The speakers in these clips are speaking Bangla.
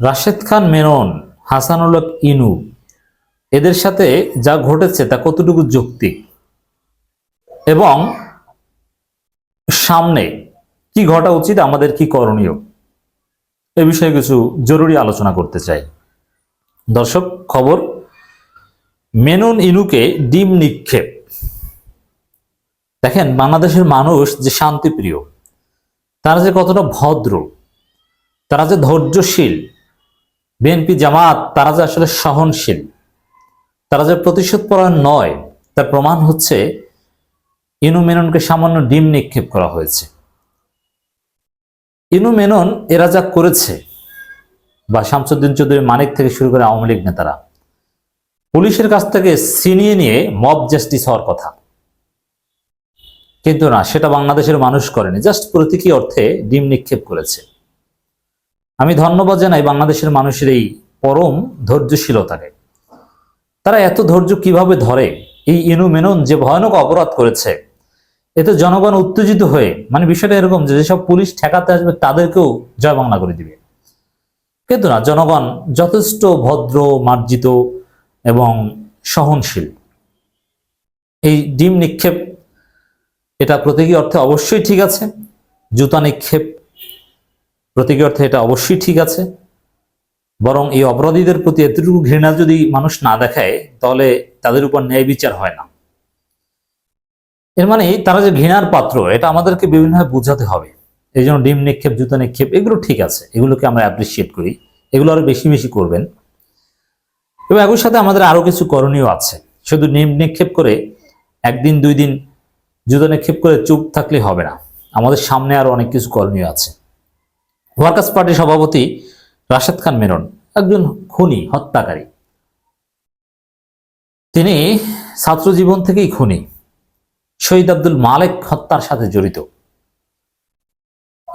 রাশেদ খান মেনন, হাসানুল হক ইনু, এদের সাথে যা ঘটেছে তা কতটুকু যৌক্তিক? এবং সামনে কি ঘটা উচিত, আমাদের কি করণীয়? এ বিষয়ে কিছু জরুরি আলোচনা করতে চাই। দর্শক, খবর, মেনন ইনুকে ডিম নিক্ষেপ। দেখেন, বাংলাদেশের মানুষ যে শান্তিপ্রিয়, তারা যে কতটা ভদ্র, তারা যে ধৈর্যশীল বিএনপি জামাত, তারা যে আসলে সহনশীল, তারা যে প্রতিশোধ পরায়ণ নয়, তার প্রমাণ হচ্ছে ইনু মেননকে সামান্য ডিম নিক্ষেপ করা হয়েছে। ইনু মেনন এরা যা করেছে, বা শামসুদ্দিন চৌধুরী, মানিক থেকে শুরু করে আওয়ামী লীগ নেতারা, পুলিশের কাছ থেকে ছিনিয়ে নিয়ে মব জাস্টিস হওয়ার কথা। কিন্তু না, সেটা বাংলাদেশের মানুষ করেনি, জাস্ট প্রতীকী অর্থে ডিম নিক্ষেপ করেছে। আমি ধন্যবাদ জানাই বাংলাদেশের মানুষের এই পরম ধৈর্যশীলতাকে। তারা এত ধৈর্য কীভাবে ধরে? এই ইনু মেনন যে ভয়ানক অপরাধ করেছে। এতে জনগণ উত্তেজিত হয়ে মানে বিষয়টা এরকম যে যেসব পুলিশ ঠেকাতে আসবে তাদেরকেও জয় বাংলা করে দিবে। কিন্তু না, জনগণ যথেষ্ট ভদ্র, মার্জিত এবং সহনশীল। এই ডিম নিক্ষেপ, এটা প্রতীকী অর্থে অবশ্যই ঠিক আছে। জুতা নিক্ষেপ প্রতীকী অর্থে এটা অবশ্যই ঠিক আছে। বরং এই অপরাধীদের প্রতি এতটুকু ঘৃণা যদি মানুষ না দেখায়, তাহলে তাদের উপর ন্যায় বিচার হয় না। এর মানে তারা যে ঘৃণার পাত্র, এটা আমাদেরকে বিভিন্নভাবে বোঝাতে হবে। এই জন্য ডিম নিক্ষেপ, জুতা নিক্ষেপ, এগুলো ঠিক আছে। এগুলোকে আমরা অ্যাপ্রিসিয়েট করি। এগুলো আরও বেশি বেশি করবেন। এবং একই সাথে আমাদের আরও কিছু করণীয় আছে। শুধু ডিম নিক্ষেপ করে একদিন, দুই দিন জুতা নিক্ষেপ করে চুপ থাকলে হবে না। আমাদের সামনে আরও অনেক কিছু করণীয় আছে। ওয়ার্কার্স পার্টির সভাপতি রাশেদ খান মেনন, একজন খুনি, হত্যাকারী। তিনি ছাত্র জীবন থেকেই খুনি। শহীদ আব্দুল মালেক হত্যার সাথে জড়িত।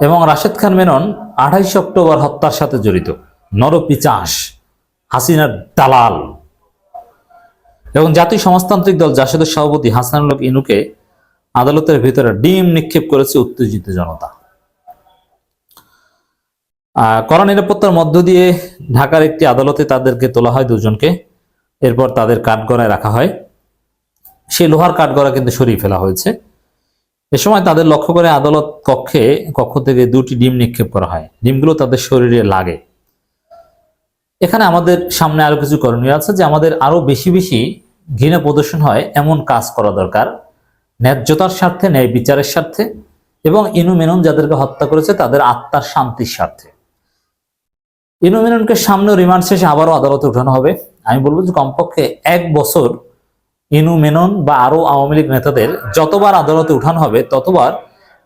এবং রাশেদ খান মেনন আঠাইশে অক্টোবর হত্যার সাথে জড়িত। নরপিচাস, হাসিনার দালাল। এবং জাতীয় সমাজতান্ত্রিক দল জাসদের সভাপতি হাসানুল ইনুকে আদালতের ভিতরে ডিম নিক্ষেপ করেছে উত্তেজিত জনতা। কড়া নিরাপত্তার মধ্য দিয়ে ঢাকার একটি আদালতে তাদেরকে তোলা হয় দুজনকে। এরপর তাদের কাঠগড়ায় রাখা হয়। সেই লোহার কাঠগড়া কিন্তু সরিয়ে ফেলা হয়েছে। এ সময় তাদের লক্ষ্য করে আদালত কক্ষে, কক্ষ থেকে দুটি ডিম নিক্ষেপ করা হয়। ডিমগুলো তাদের শরীরে লাগে। এখানে আমাদের সামনে আরও কিছু করণীয় আছে যে আমাদের আরও বেশি বেশি ঘৃণা প্রদর্শন হয়, এমন কাজ করা দরকার। ন্যায্যতার স্বার্থে, ন্যায় বিচারের স্বার্থে এবং ইনু মেনন যাদেরকে হত্যা করেছে, তাদের আত্মার শান্তির স্বার্থে। ইনু মেননকে সামনে রিমান্ড শেষে আবারও আদালতে উঠানো হবে। আমি বলব যে কমপক্ষে এক বছর ইনু মেনন বা আরও আওয়ামী লীগ নেতাদের যতবার আদালতে উঠানো হবে, ততবার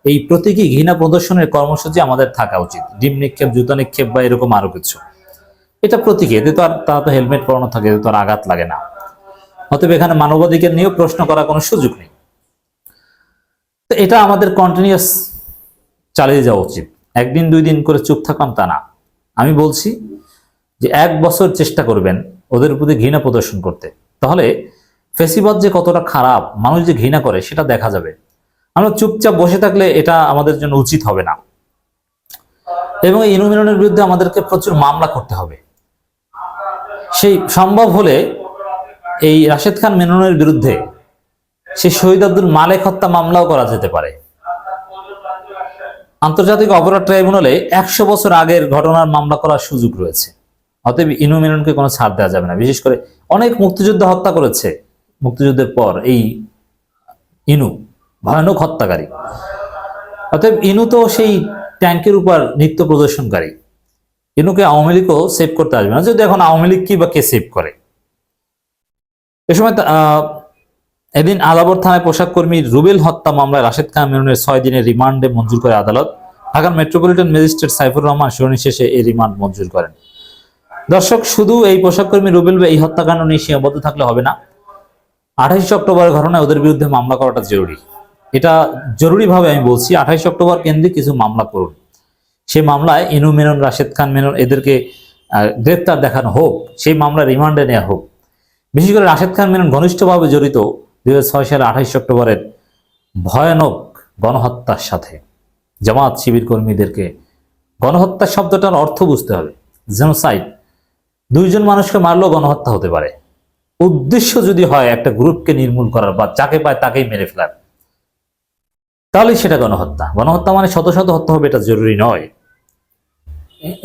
এই প্রতীকী ঘৃণা প্রদর্শনের কর্মসূচি আমাদের থাকা উচিত। ডিম নিক্ষেপ, জুতা নিক্ষেপ বা এরকম আরও কিছু। এটা প্রতীকী, এতে তো আর তারা তো হেলমেট পরানো থাকে, এতে তো আর আঘাত লাগে না। অতএব এখানে মানবাধিকার নিয়েও প্রশ্ন করার কোনো সুযোগ নেই। তো এটা আমাদের কন্টিনিউয়াস চালিয়ে যাওয়া উচিত। একদিন, দুই দিন করে চুপ থাকাম তা না। আমি বলছি যে এক বছর চেষ্টা করবেন ওদের প্রতি ঘৃণা প্রদর্শন করতে। তাহলে ফেসিবাদ যে কতটা খারাপ, মানুষ যে ঘৃণা করে, সেটা দেখা যাবে। আমরা চুপচাপ বসে থাকলে এটা আমাদের জন্য উচিত হবে না। এবং এই ইনুমিনের বিরুদ্ধে আমাদেরকে প্রচুর মামলা করতে হবে। সেই সম্ভব হলে এই রাশেদ খান মেননের বিরুদ্ধে সে শহীদ আব্দুল মালেক হত্যা মামলাও করা যেতে পারে। আন্তর্জাতিক অপরাধ ট্রাইব্যুনালে একশো বছর আগের ঘটনার মামলা করার সুযোগ রয়েছে। অতএব ইনু মেননকে কোনো ছাড় দেওয়া যাবে না। বিশেষ করে অনেক মুক্তিযোদ্ধা হত্যা করেছে। মুক্তিযুদ্ধের পর এই ইনু, ভয়ানক হত্যাকারী। অতএব ইনু তো সেই ট্যাঙ্কের উপর নৃত্য প্রদর্শনকারী। ইনুকে আওয়ামী লীগও সেভ করতে আসবে না। যদি এখন আওয়ামী লীগ কি বা কে সেভ করে? এ সময় এদিন আলাবর থানায় পোশাক কর্মী রুবেল হত্যা মামলায় রাশেদ খান মেননের ছয় দিনের রিমান্ডে মঞ্জুর করে আদালত। ঢাকার মেট্রোপলিটন ম্যাজিস্ট্রেট সাইফুর রহমান শুনানি শেষে এই রিমান্ড মঞ্জুর করেন। দর্শক, শুধু এই পোশাক কর্মী রুবেল বা এই হত্যাকাণ্ড নিয়ে সীমাবদ্ধ থাকলে হবে না। আঠাইশে অক্টোবরের ঘটনায় ওদের বিরুদ্ধে মামলা করাটা জরুরি। এটা জরুরিভাবে আমি বলছি, আঠাইশে অক্টোবর কেন্দ্রে কিছু মামলা করুন। সেই মামলায় ইনু মেনন, রাশেদ খান মেনন এদেরকে গ্রেপ্তার দেখানো হোক, সেই মামলা রিমান্ডে নেওয়া হোক। বিশেষ করে রাশেদ খান মেনন ঘনিষ্ঠভাবে জড়িত দুই সালে আঠাইশে অক্টোবরের ভয়ানক গণহত্যার সাথে। জামাত শিবির কর্মীদেরকে গণহত্যা শব্দটার অর্থ বুঝতে হবে। জেনোসাইড দুইজন মানুষকে মারলেও গণহত্যা হতে পারে। উদ্দেশ্য যদি হয় একটা গ্রুপকে নির্মূল করার বা যাকে পায় তাকেই মেরে ফেলার তাহলে সেটা গণহত্যা। গণহত্যা মানে শত শত হত্যা হবে, এটা জরুরি নয়।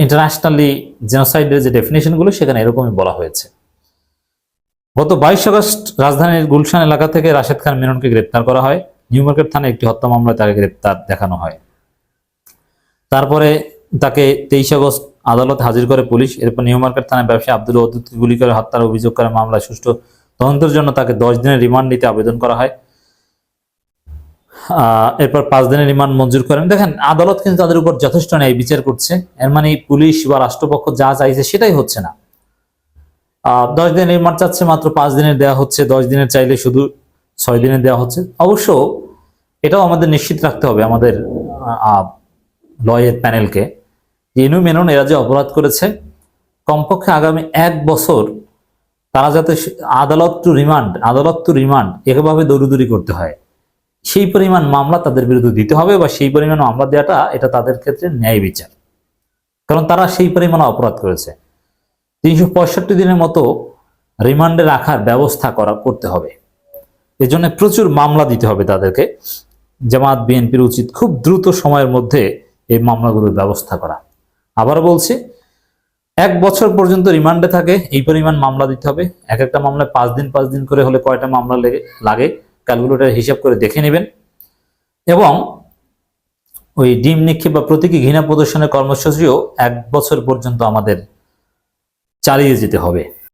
ইন্টারন্যাশনালি জেনোসাইডের যে ডেফিনেশনগুলো সেখানে এরকমই বলা হয়েছে। গত বাইশ আগস্ট রাজধানীর গুলশান এলাকা থেকে রাশেদ খান মেননকে গ্রেপ্তার করা হয়। নিউ মার্কেট থানায় একটি হত্যা মামলায় তাকে গ্রেপ্তার দেখানো হয়। তারপরে তাকে তেইশ আগস্ট আদালত হাজির করে পুলিশ। এরপর নিউ মার্কেট থানায় ব্যবসায়ী আব্দুল ওদুদকে গুলি করে হত্যার অভিযোগ করে মামলায় সুষ্ঠু তদন্তের জন্য তাকে দশ দিনের রিমান্ড নিতে আবেদন করা হয়। এরপর পাঁচ দিনের রিমান্ড মঞ্জুর করেন। দেখেন, আদালত কিন্তু তাদের উপর যথেষ্ট ন্যায় বিচার করছে। এর মানে পুলিশ বা রাষ্ট্রপক্ষ যা চাইছে সেটাই হচ্ছে না। দশ দিনের রিমান্ড চাচ্ছে মাত্র পাঁচ দিনের দেওয়া হচ্ছে। দশ দিনের চাইলে শুধু ছয় দিনের দেওয়া হচ্ছে। অবশ্য এটাও আমাদের নিশ্চিত রাখতে হবে। আমাদের লয়ের প্যানেলকে। ইনু মেনন এরা যে অপরাধ করেছে, কমপক্ষে আগামী এক বছর তারা যাতে আদালত টু রিমান্ড আদালত টু রিমান্ড এভাবে দৌড়ুদৌড়ি করতে হয়। সেই পরিমাণ মামলা তাদের বিরুদ্ধে দিতে হবে বা সেই পরিমাণ মামলা দেওয়াটা এটা তাদের ক্ষেত্রে ন্যায় বিচার। কারণ তারা সেই পরিমাণ অপরাধ করেছে। তিনশো পঁয়ষট্টি দিনের মতো রিমান্ডে রাখার ব্যবস্থা করা, করতে হবে। এজন্য প্রচুর মামলা দিতে হবে তাদেরকে। জামাত, বিএনপির উচিত খুব দ্রুত সময়ের মধ্যে এই মামলাগুলোর ব্যবস্থা করা। আবার বলছি, এক বছর পর্যন্ত রিমান্ডে থাকে, এই পরিমাণ মামলা দিতে হবে। এক একটা মামলায় পাঁচ দিন পাঁচ দিন করে হলে কয়টা মামলা লেগে, ক্যালকুলেটার হিসাব করে দেখে নেবেন। এবং ওই ডিম নিক্ষেপ বা প্রতীকী ঘৃণা প্রদর্শনের কর্মসূচিও এক বছর পর্যন্ত আমাদের চালিয়ে যেতে হবে।